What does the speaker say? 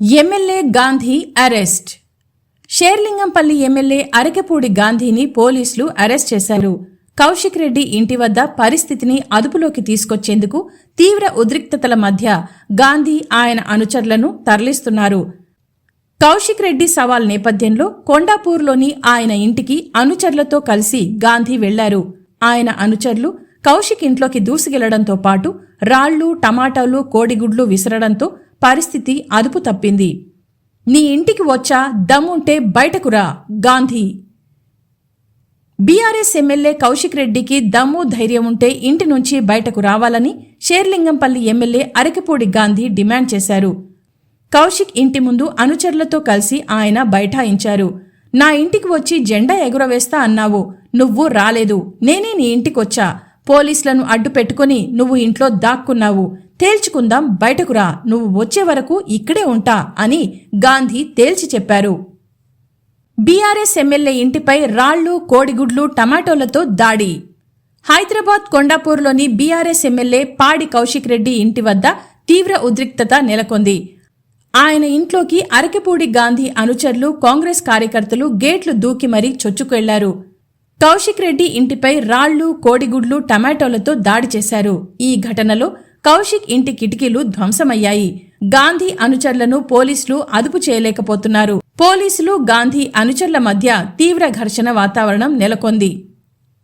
MLA Gandhi arrest. Serilingampally MLA Arekapudi గాంధీని పోలీసులు arrest చేశారు. కౌశిక్ రెడ్డి ఇంటి వద్ద పరిస్థితిని అదుపులోకి తీసుకొచ్చేందుకు తీవ్ర ఉద్రిక్తతల మధ్య గాంధీ ఆయన అనుచరులను తరలిస్తున్నారు. కౌశిక్ రెడ్డి సవాల్ నేపథ్యంలో కొండాపూర్లోని ఆయన ఇంటికి అనుచరులతో కలిసి గాంధీ వెళ్ళారు. ఆయన అనుచరులు కౌశిక్ ఇంట్లోకి దూసుకెళ్ళడంతో పాటు రాళ్ళు టమాటాలు కోడిగుడ్లు విసరడంతో పరిస్థితి అదుపు తప్పింది. నీ ఇంటికి వచ్చా దమ్ముంటే బయటకురా గాంధీ. బీఆర్ఎస్ ఎమ్మెల్యే కౌశిక్ రెడ్డికి దమ్ము ధైర్యం ఉంటే ఇంటి నుంచి బయటకు రావాలని షేర్లింగంపల్లి ఎమ్మెల్యే అరకపూడి గాంధీ డిమాండ్ చేశారు. కౌశిక్ ఇంటి ముందు అనుచరులతో కలిసి ఆయన బైఠాయించారు. నా ఇంటికి వచ్చి జెండా ఎగురవేస్తా అన్నావు నువ్వు రాలేదు. నేనే నీ ఇంటికొచ్చా. పోలీసులను అడ్డు పెట్టుకుని నువ్వు ఇంట్లో దాక్కున్నావు. తేల్చుకుందాం బయటకురా నువ్వు వచ్చే వరకు ఇక్కడే ఉంటా అని గాంధీ తేల్చి చెప్పారు. బీఆర్ఎస్ ఎమ్మెల్యే ఇంటిపై రాళ్ళు కోడిగుడ్లు టమాటోలతో దాడి. హైదరాబాద్ కొండాపూర్లోని బీఆర్ఎస్ ఎమ్మెల్యే పాడి కౌశిక్ రెడ్డి ఇంటి వద్ద తీవ్ర ఉద్రిక్తత నెలకొంది. ఆయన ఇంట్లోకి అరకిపూడి గాంధీ అనుచరులు కాంగ్రెస్ కార్యకర్తలు గేట్లు దూకి మరీ చొచ్చుకెళ్ళారు. కౌశిక్ రెడ్డి ఇంటిపై రాళ్ళు కోడిగుడ్లు టమాటోలతో దాడి చేశారు. ఈ ఘటనలో కౌశిక్ ఇంటి కిటికీలు ధ్వంసమయ్యాయి. గాంధీ అనుచరులను పోలీసులు అదుపు చేయలేకపోతున్నారు. పోలీసులు గాంధీ అనుచరుల మధ్య తీవ్ర ఘర్షణ వాతావరణం నెలకొంది.